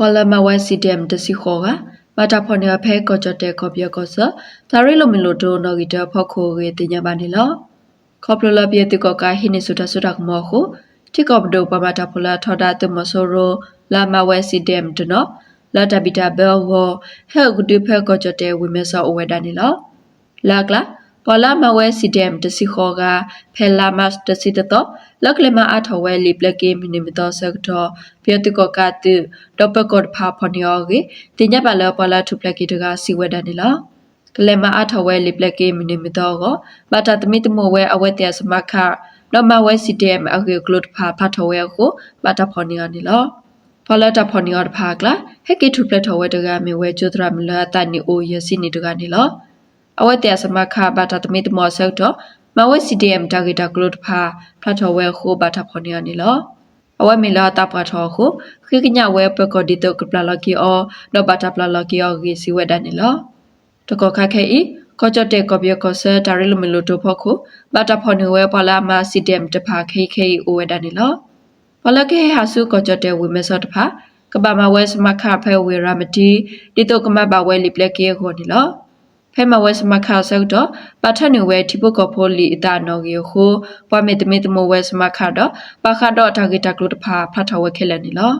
ပေါ်လာမဝဲစီဒမ်တစီခေါ်ကဘာတာဖော်နေဖဲကောကြတဲ့ကောပြကောစဒါရီလိုမီလိုတိုနော်ဂီတဖောက်ခိုရေတင်ညာပါနေလောခေါပလလပြတိကောကဟိနေဆူတဆူတကမောခုတိကောပဒိုပမာတာဖလာထော်တာတမဆိုရိုလာမဝဲစီဒမ်တနော်လာတဘီတာဘဲဝဟဲဂူဒီဖဲကောကြတဲ့ဝီမဲဆောအဝဲဒနေလောလာကလာ ပေါ်လာမဝဲစီဒမ်တစီခေါ်ကဖဲလာမတ်တစီတတော့လက်ကလမအထော်ဝဲလီပလက်ကေမီနီမီတော့ဆက်တော့ပြတိကောကတူဒေါပကော့ဖာဖော်နီယောကေတင်ညပါလောပေါ်လာထုပလက်ကေတကစီဝဲဒနေလောကလမအထော်ဝဲလီပလက်ကေမီနီမီတော့ကိုဘာတာတမီတမဝဲအဝဲတဲ့စမခတော့မဝဲစီဒမ်အကေကလုတ်ဖာဖတ်ထော်ဝဲကိုဘာတာဖော်နီယောနေလောဖလာတာဖော်နီယောတဖာကလာဟက်ကီထုပလက်ထော်ဝဲတကမေဝဲကျူဒရာမလာတန်နီအိုယစီနီတကနေလော အဝတ်တဲ့စမခဘာတာတမီတမောဆောက်တော့မဝဲ CDM တာဂီတာကလုတ်ဖာဖလာထော်ဝဲခိုဘာတာဖော်နီယောနေလောအဝဲမီလာတာပထော်ခုခိကညဝဲပကောဒီတောကပလာလကီအောတော့ဘာတာပလာလကီအောဂီစီဝဲဒန်နေလောတကောခခဲဤကောကြတဲ့ကောပြကောဆာဒါရီလိုမီလိုတိုဖို့ခုဘာတာဖော်နေဝဲပလာမ CDM တဖာခိခိအိုဝဲဒန်နေလောပလကေဟာစုကောကြတဲ့ဝီမဲဆော့တဖာကဘာမဝဲစမခဖဲဝေရမတီဒီတောကမဘဝဲလီပလက်ကေခေါ်နေလော ဖဲမဝဲစမခဆောက်တော့ပါထနဝဲတိပုကဖိုလီအတာနော်ကြီးခုပွားမေတမေတမဝဲစမခတော့ပါခတော့တာဂီတာကလုတဖာဖတ်ထဝဲခဲလက်နေလော